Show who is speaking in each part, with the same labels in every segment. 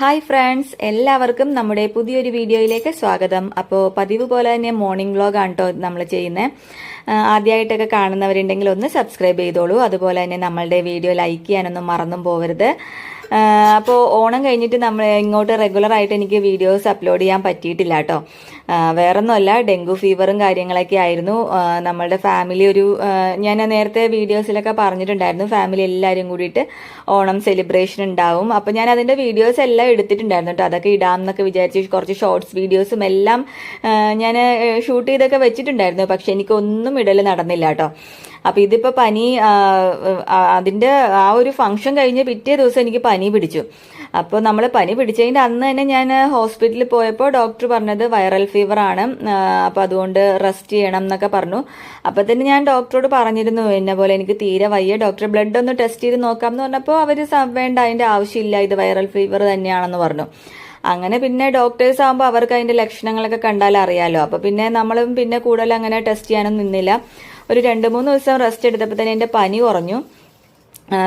Speaker 1: Hi friends എല്ലാവർക്കും നമ്മുടെ പുതിയൊരു വീഡിയോയിലേക്ക് സ്വാഗതം. അപ്പോൾ പതിവ് പോലെ തന്നെ മോർണിംഗ് വ്ലോഗാണ് കേട്ടോ നമ്മൾ ചെയ്യുന്നത് ആദ്യമായിട്ടൊക്കെ കാണുന്നവരുണ്ടെങ്കിൽ ഒന്ന് സബ്സ്ക്രൈബ് ചെയ്തോളൂ. അതുപോലെ തന്നെ നമ്മളുടെ വീഡിയോ ലൈക്ക് ചെയ്യാനൊന്നും മറന്നും പോകരുത് അപ്പോൾ ഓണം കഴിഞ്ഞിട്ട് നമ്മൾ ഇങ്ങോട്ട് റെഗുലറായിട്ട് എനിക്ക് വീഡിയോസ് അപ്ലോഡ് ചെയ്യാൻ പറ്റിയിട്ടില്ല കേട്ടോ വേറൊന്നുമല്ല ഡെങ്കു ഫീവറും കാര്യങ്ങളൊക്കെ ആയിരുന്നു. നമ്മളുടെ ഫാമിലി ഒരു ഞാൻ നേരത്തെ വീഡിയോസിലൊക്കെ പറഞ്ഞിട്ടുണ്ടായിരുന്നു ഫാമിലി എല്ലാവരും കൂടിയിട്ട് ഓണം സെലിബ്രേഷൻ ഉണ്ടാവും. അപ്പോൾ ഞാൻ അതിന്റെ വീഡിയോസ് എല്ലാം എടുത്തിട്ടുണ്ടായിരുന്നു കേട്ടോ അതൊക്കെ ഇടാം എന്നൊക്കെ വിചാരിച്ച് കുറച്ച് ഷോർട്സ് വീഡിയോസും എല്ലാം ഞാൻ ഷൂട്ട് ചെയ്തൊക്കെ വെച്ചിട്ടുണ്ടായിരുന്നു. പക്ഷെ എനിക്കൊന്നും ഇടൽ നടന്നില്ല കേട്ടോ അപ്പോൾ ഇതിപ്പോൾ പനി അതിന്റെ ആ ഒരു ഫംഗ്ഷൻ കഴിഞ്ഞ് പിറ്റേ ദിവസം എനിക്ക് പനി പിടിച്ചു. അപ്പോൾ നമ്മൾ പനി പിടിച്ചതിന്റെ അന്ന് തന്നെ ഞാൻ ഹോസ്പിറ്റലിൽ പോയപ്പോൾ ഡോക്ടർ പറഞ്ഞത് വൈറൽ ഫീവറാണ് അപ്പോൾ അതുകൊണ്ട് റെസ്റ്റ് ചെയ്യണം എന്നൊക്കെ പറഞ്ഞു. അപ്പോൾ തന്നെ ഞാൻ ഡോക്ടറോട് പറഞ്ഞിരുന്നു എന്നെ പോലെ എനിക്ക് തീരെ വയ്യ. ഡോക്ടർ ബ്ലഡ് ഒന്ന് ടെസ്റ്റ് ചെയ്ത് നോക്കാം എന്ന് പറഞ്ഞപ്പോൾ അവർ വേണ്ട അതിന്റെ ആവശ്യമില്ല. ഇത് വൈറൽ ഫീവർ തന്നെയാണെന്ന് പറഞ്ഞു. അങ്ങനെ പിന്നെ ഡോക്ടേഴ്സ് ആകുമ്പോൾ അവർക്ക് അതിന്റെ ലക്ഷണങ്ങളൊക്കെ കണ്ടാൽ അറിയാമല്ലോ അപ്പോൾ പിന്നെ നമ്മളും പിന്നെ കൂടുതൽ അങ്ങനെ ടെസ്റ്റ് ചെയ്യാനൊന്നും നിന്നില്ല. ഒരു രണ്ട് മൂന്ന് ദിവസം റെസ്റ്റ് എടുത്തപ്പോൾ തന്നെ എന്റെ പനി കുറഞ്ഞു.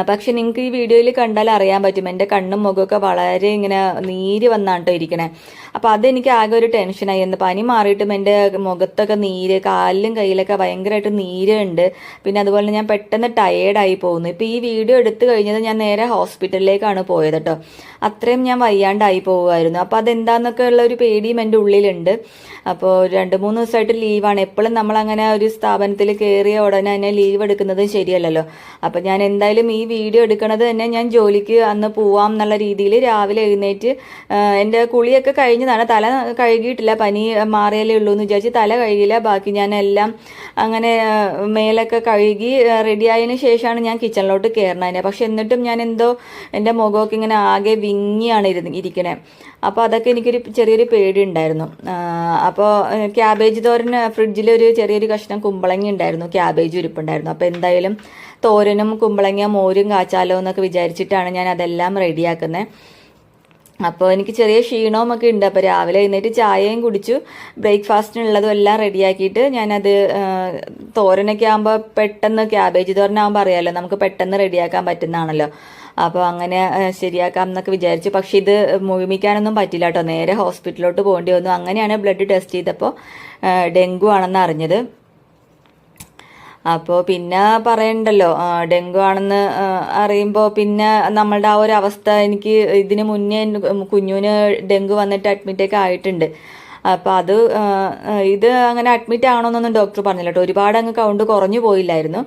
Speaker 1: പക്ഷെ നിങ്ങൾക്ക് ഈ വീഡിയോയിൽ കണ്ടാൽ അറിയാൻ പറ്റും. എന്റെ കണ്ണും മുഖമൊക്കെ വളരെ ഇങ്ങനെ നീര് വന്നാണ് കേട്ടോ ഇരിക്കണേ. അപ്പോൾ അതെനിക്ക് ആകെ ഒരു ടെൻഷനായി. എന്ന് പനി മാറിയിട്ടും എന്റെ മുഖത്തൊക്കെ നീര് കാലിലും കയ്യിലൊക്കെ ഭയങ്കരമായിട്ട് നീര് ഉണ്ട്. പിന്നെ അതുപോലെ ഞാൻ പെട്ടെന്ന് ടയേർഡായി പോകുന്നു. ഇപ്പോൾ ഈ വീഡിയോ എടുത്തു കഴിഞ്ഞത് ഞാൻ നേരെ ഹോസ്പിറ്റലിലേക്കാണ് പോയത് കേട്ടോ അത്രയും ഞാൻ വയ്യാണ്ടായി പോകുമായിരുന്നു അപ്പോൾ അതെന്താന്നൊക്കെ ഉള്ള ഒരു പേടിയും എന്റെ ഉള്ളിലുണ്ട്. അപ്പോൾ രണ്ട് മൂന്ന് ദിവസമായിട്ട് ലീവാണ്. എപ്പോഴും നമ്മളങ്ങനെ ഒരു സ്ഥാപനത്തിൽ കയറിയ ഉടനെ തന്നെ ലീവ് എടുക്കുന്നത് ശരിയല്ലല്ലോ. അപ്പോൾ ഞാൻ എന്തായാലും ഈ വീഡിയോ എടുക്കണത് തന്നെ ഞാൻ ജോലിക്ക് അന്ന് പോവാം എന്നുള്ള രീതിയിൽ രാവിലെ എഴുന്നേറ്റ് എന്റെ കുളിയൊക്കെ കഴിഞ്ഞതാണ്. തല കഴുകിയിട്ടില്ല പനി മാറിയാലേ ഉള്ളൂ എന്ന് വിചാരിച്ച് തല കഴുകിയില്ല. ബാക്കി ഞാൻ എല്ലാം അങ്ങനെ മേലൊക്കെ കഴുകി റെഡി ആയതിനു ശേഷമാണ് ഞാൻ കിച്ചണിലോട്ട് കയറണതിനെ പക്ഷെ എന്നിട്ടും ഞാൻ എന്തോ എന്റെ മുഖമൊക്കെ ഇങ്ങനെ ആകെ വിങ്ങിയാണ് ഇരുന്ന് ഇരിക്കണേ. അപ്പോൾ അതൊക്കെ എനിക്കൊരു ചെറിയൊരു പേടി ഉണ്ടായിരുന്നു അപ്പോൾ ക്യാബേജ് തോരന് ഫ്രിഡ്ജിൽ ഒരു ചെറിയൊരു കഷ്ണം കുമ്പളങ്ങി ഉണ്ടായിരുന്നു. ക്യാബേജ് ഉരുപ്പുണ്ടായിരുന്നു. അപ്പോൾ എന്തായാലും തോരനും കുമ്പളങ്ങ മോരും കാച്ചാലോ എന്നൊക്കെ വിചാരിച്ചിട്ടാണ് ഞാൻ അതെല്ലാം റെഡിയാക്കുന്നത് അപ്പോൾ എനിക്ക് ചെറിയ ക്ഷീണവും ഒക്കെ ഉണ്ട്. അപ്പോൾ രാവിലെ എഴുന്നേറ്റ് ചായയും കുടിച്ചു. ബ്രേക്ക്ഫാസ്റ്റിനുള്ളതും എല്ലാം റെഡിയാക്കിയിട്ട് ഞാനത് തോരനൊക്കെ ആകുമ്പോൾ പെട്ടെന്ന് ക്യാബേജ് തോരനാകുമ്പോൾ അറിയാമല്ലോ നമുക്ക് പെട്ടെന്ന് റെഡിയാക്കാൻ പറ്റുന്നതാണല്ലോ. അപ്പോൾ അങ്ങനെ ശരിയാക്കാം എന്നൊക്കെ വിചാരിച്ചു. പക്ഷെ ഇത് മുഴുമിക്കാനൊന്നും പറ്റില്ല കേട്ടോ. നേരെ ഹോസ്പിറ്റലിലോട്ട് പോകേണ്ടി വന്നു. അങ്ങനെയാണ് ബ്ലഡ് ടെസ്റ്റ് ചെയ്തപ്പോൾ ഡെങ്കു ആണെന്ന് അറിഞ്ഞത്. അപ്പോൾ പിന്നെ പറയണ്ടല്ലോ ഡെങ്കു ആണെന്ന് അറിയുമ്പോൾ പിന്നെ നമ്മളുടെ ആ ഒരു അവസ്ഥ എനിക്ക് ഇതിന് മുന്നേ കുഞ്ഞുവിന് ഡെങ്കു വന്നിട്ട് അഡ്മിറ്റൊക്കെ ആയിട്ടുണ്ട്. അപ്പോൾ അത് ഇത് അങ്ങനെ അഡ്മിറ്റ് ആണോന്നൊന്നും ഡോക്ടർ പറഞ്ഞില്ല കേട്ടോ. ഒരുപാട് അങ്ങ് കൗണ്ട് കുറഞ്ഞു പോയില്ലായിരുന്നു.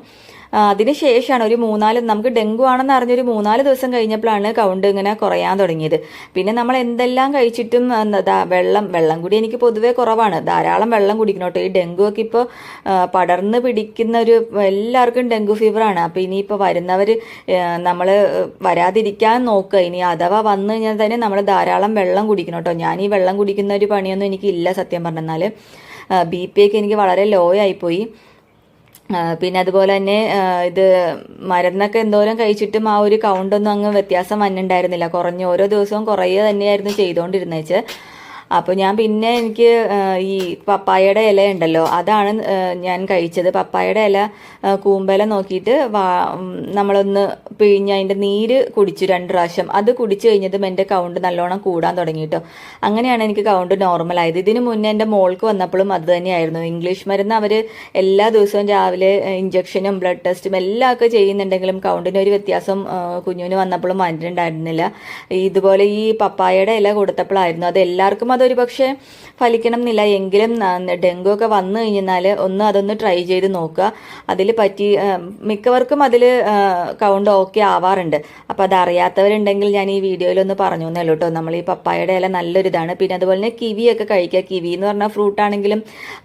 Speaker 1: ആ, അതിന് ശേഷമാണ് ഒരു മൂന്നാൽ നമുക്ക് ഡെങ്കു ആണെന്ന് അറിഞ്ഞൊരു മൂന്നാൽ ദിവസം കഴിഞ്ഞപ്പോഴാണ് കൗണ്ട് ഇങ്ങനെ കുറയാൻ തുടങ്ങിയത്. പിന്നെ നമ്മൾ എന്തെല്ലാം കഴിച്ചിട്ടും വെള്ളം വെള്ളം കൂടി എനിക്ക് പൊതുവേ കുറവാണ്. ധാരാളം വെള്ളം കുടിക്കണം കേട്ടോ ഈ ഡെങ്കു ഒക്കെ ഇപ്പോൾ പടർന്ന് പിടിക്കുന്ന ഒരു എല്ലാവർക്കും ഡെങ്കു ഫീവറാണ് അപ്പോൾ ഇനിയിപ്പോൾ വരുന്നവർ നമ്മൾ വരാതിരിക്കാൻ നോക്കുക. ഇനി അഥവാ വന്നു കഴിഞ്ഞാൽ തന്നെ നമ്മൾ ധാരാളം വെള്ളം കുടിക്കണം കേട്ടോ ഞാൻ ഈ വെള്ളം കുടിക്കുന്ന ഒരു പണിയൊന്നും എനിക്കില്ല സത്യം പറഞ്ഞെന്നാൽ ബി പി ഒക്കെ എനിക്ക് വളരെ ലോ ആയിപ്പോയി. പിന്നെ അതുപോലെ തന്നെ ഇത് മരുന്നൊക്കെ എന്തോരം കഴിച്ചിട്ടും ആ ഒരു കൗണ്ടൊന്നും അങ്ങ് വ്യത്യാസം വന്നിട്ടുണ്ടായിരുന്നില്ല. കുറഞ്ഞ് ഓരോ ദിവസവും കുറയുക തന്നെയായിരുന്നു ചെയ്തുകൊണ്ടിരുന്നേച്ച് അപ്പോൾ ഞാൻ പിന്നെ എനിക്ക് ഈ പപ്പായയുടെ ഇല ഉണ്ടല്ലോ അതാണ് ഞാൻ കഴിച്ചത്. പപ്പായയുടെ ഇല കൂമ്പല നോക്കിയിട്ട് വാ നമ്മളൊന്ന് പിഴിഞ്ഞ് അതിന്റെ നീര് കുടിച്ചു രണ്ട് പ്രാവശ്യം. അത് കുടിച്ചു കഴിഞ്ഞതും എന്റെ കൗണ്ട് നല്ലോണം കൂടാൻ തുടങ്ങി അങ്ങനെയാണ് എനിക്ക് കൗണ്ട് നോർമൽ ആയത്. ഇതിന് മുന്നേ എന്റെ മോൾക്ക് വന്നപ്പോഴും അത് തന്നെയായിരുന്നു. ഇംഗ്ലീഷ് മരുന്ന് അവർ എല്ലാ ദിവസവും രാവിലെ ഇഞ്ചക്ഷനും ബ്ലഡ് ടെസ്റ്റും എല്ലാം ഒക്കെ ചെയ്യുന്നുണ്ടെങ്കിലും കൗണ്ടിന് ഒരു വ്യത്യാസം കുഞ്ഞുവിന് വന്നപ്പോഴും വന്നിട്ടുണ്ടായിരുന്നില്ല. ഇതുപോലെ ഈ പപ്പായയുടെ ഇല കൊടുത്തപ്പോഴായിരുന്നു. അത് എല്ലാവർക്കും അതൊരു പക്ഷേ ഫലിക്കണം എന്നില്ല എങ്കിലും ഡെങ്കു ഒക്കെ വന്നു കഴിഞ്ഞാൽ ഒന്ന് അതൊന്ന് ട്രൈ ചെയ്ത് നോക്കുക. അതിൽ പറ്റി മിക്കവർക്കും അതിൽ കൗണ്ട് ഓക്കെ ആവാറുണ്ട്. അപ്പോൾ അതറിയാത്തവരുണ്ടെങ്കിൽ ഞാൻ ഈ വീഡിയോയിലൊന്ന് പറഞ്ഞു എന്നേ കേട്ടോ. നമ്മൾ ഈ പപ്പായയുടെ ഇല നല്ലൊരു ഇതാണ് പിന്നെ അതുപോലെ തന്നെ കിവിയൊക്കെ കഴിക്കുക. കിവി എന്ന് പറഞ്ഞാൽ ഫ്രൂട്ട് ആണെങ്കിലും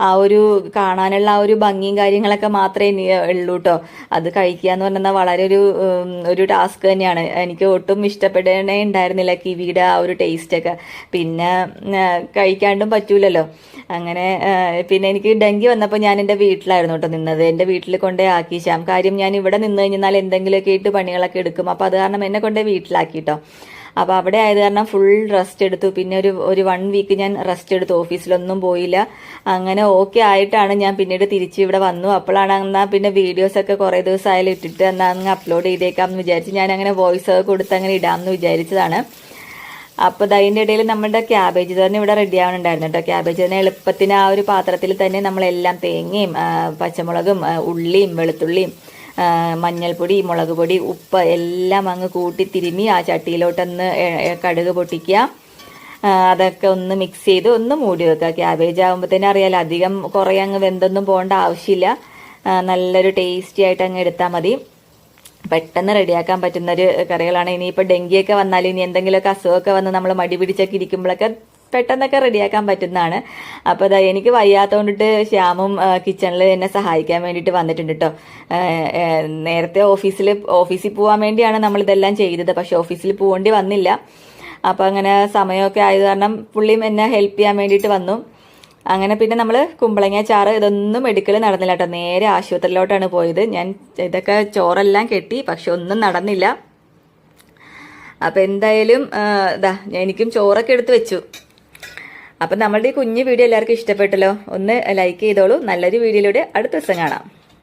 Speaker 1: ആ ഒരു കാണാനുള്ള ആ ഒരു ഭംഗിയും കാര്യങ്ങളൊക്കെ മാത്രമേ ഇനി ഉള്ളൂ കേട്ടോ. അത് കഴിക്കുക എന്ന് പറഞ്ഞാൽ വളരെ ഒരു ഒരു ടാസ്ക് തന്നെയാണ്. എനിക്ക് ഒട്ടും ഇഷ്ടപ്പെടണേ ഉണ്ടായിരുന്നില്ല കിവിയുടെ ആ ഒരു ടേസ്റ്റൊക്കെ പിന്നെ കഴിക്കാണ്ടും പറ്റൂലല്ലോ. അങ്ങനെ പിന്നെ എനിക്ക് ഡെങ്കി വന്നപ്പോൾ ഞാൻ എന്റെ വീട്ടിലായിരുന്നു കേട്ടോ നിന്നത്. എന്റെ വീട്ടിൽ കൊണ്ടേ ആക്കി ശ്യാം കാര്യം ഞാൻ ഇവിടെ നിന്ന് കഴിഞ്ഞാൽ എന്തെങ്കിലുമൊക്കെ ഇട്ട് പണികളൊക്കെ എടുക്കും. അപ്പോൾ അത് കാരണം എന്നെ കൊണ്ടേ വീട്ടിലാക്കി കേട്ടോ. അപ്പോൾ അവിടെ ആയത് കാരണം ഫുൾ റെസ്റ്റ് എടുത്തു. പിന്നെ ഒരു ഒരു വൺ വീക്ക് ഞാൻ റെസ്റ്റ് എടുത്തു. ഓഫീസിലൊന്നും പോയില്ല. അങ്ങനെ ഓക്കെ ആയിട്ടാണ് ഞാൻ പിന്നീട് തിരിച്ച് ഇവിടെ വന്നു. അപ്പോഴാണ് എന്നാൽ പിന്നെ വീഡിയോസൊക്കെ കുറേ ദിവസമായാലും ഇട്ടിട്ട് എന്നാൽ അങ്ങ് അപ്ലോഡ് ചെയ്തേക്കാം എന്ന് വിചാരിച്ച് ഞാൻ അങ്ങനെ വോയിസ് ഒക്കെ കൊടുത്ത് അങ്ങനെ ഇടാമെന്ന് വിചാരിച്ചതാണ്. അപ്പോൾ അതിന്റെ ഇടയിൽ നമ്മുടെ ക്യാബേജ് തന്നെ ഇവിടെ റെഡി ആവുന്നുണ്ടായിരുന്നു കേട്ടോ ക്യാബേജ് തന്നെ എളുപ്പത്തിന് ആ ഒരു പാത്രത്തിൽ തന്നെ നമ്മളെല്ലാം തേങ്ങയും പച്ചമുളകും ഉള്ളിയും വെളുത്തുള്ളിയും മഞ്ഞൾപ്പൊടി മുളക് പൊടി ഉപ്പ് എല്ലാം അങ്ങ് കൂട്ടി തിരുമ്മി ആ ചട്ടിയിലോട്ടൊന്ന് കടുക് പൊട്ടിക്കുക. അതൊക്കെ ഒന്ന് മിക്സ് ചെയ്ത് ഒന്ന് മൂടി വെക്കുക. ക്യാബേജ് ആകുമ്പോഴത്തേനും അറിയാലോ അധികം കുറേ അങ്ങ് വെന്തൊന്നും പോകേണ്ട ആവശ്യമില്ല. നല്ലൊരു ടേസ്റ്റി ആയിട്ട് അങ്ങ് എടുത്താൽ മതി. പെട്ടെന്ന് റെഡിയാക്കാൻ പറ്റുന്ന ഒരു കറികളാണ്. ഇനിയിപ്പോൾ ഡെങ്കിയൊക്കെ വന്നാലും ഇനി എന്തെങ്കിലുമൊക്കെ അസുഖമൊക്കെ വന്ന് നമ്മൾ മടി പിടിച്ചൊക്കെ ഇരിക്കുമ്പോഴൊക്കെ പെട്ടെന്നൊക്കെ റെഡിയാക്കാൻ പറ്റുന്നതാണ്. അപ്പോൾ അതാ എനിക്ക് വയ്യാത്തതുകൊണ്ടിട്ട് ശ്യാമും കിച്ചണിൽ എന്നെ സഹായിക്കാൻ വേണ്ടിയിട്ട് വന്നിട്ടുണ്ട് കേട്ടോ നേരത്തെ ഓഫീസിൽ ഓഫീസിൽ പോകാൻ വേണ്ടിയാണ് നമ്മളിതെല്ലാം ചെയ്തത്. പക്ഷെ ഓഫീസിൽ പോകേണ്ടി വന്നില്ല. അപ്പോൾ അങ്ങനെ സമയമൊക്കെ ആയത് കാരണം പുള്ളിയും എന്നെ ഹെൽപ്പ് ചെയ്യാൻ വേണ്ടിയിട്ട് വന്നു. അങ്ങനെ പിന്നെ നമ്മൾ കുമ്പളങ്ങ ചാറ് ഇതൊന്നും എടുക്കൽ നടന്നില്ല കേട്ടോ നേരെ ആശുപത്രിയിലോട്ടാണ് പോയത്. ഞാൻ ഇതൊക്കെ ചോറെല്ലാം കെട്ടി പക്ഷെ ഒന്നും നടന്നില്ല. അപ്പം എന്തായാലും ഇതാ എനിക്കും ചോറൊക്കെ എടുത്ത് വെച്ചു. അപ്പം നമ്മളുടെ ഈ കുഞ്ഞു വീഡിയോ എല്ലാവർക്കും ഇഷ്ടപ്പെട്ടല്ലോ? ഒന്ന് ലൈക്ക് ചെയ്തോളൂ. നല്ലൊരു വീഡിയോയിലൂടെ അടുത്ത ദിവസം കാണാം.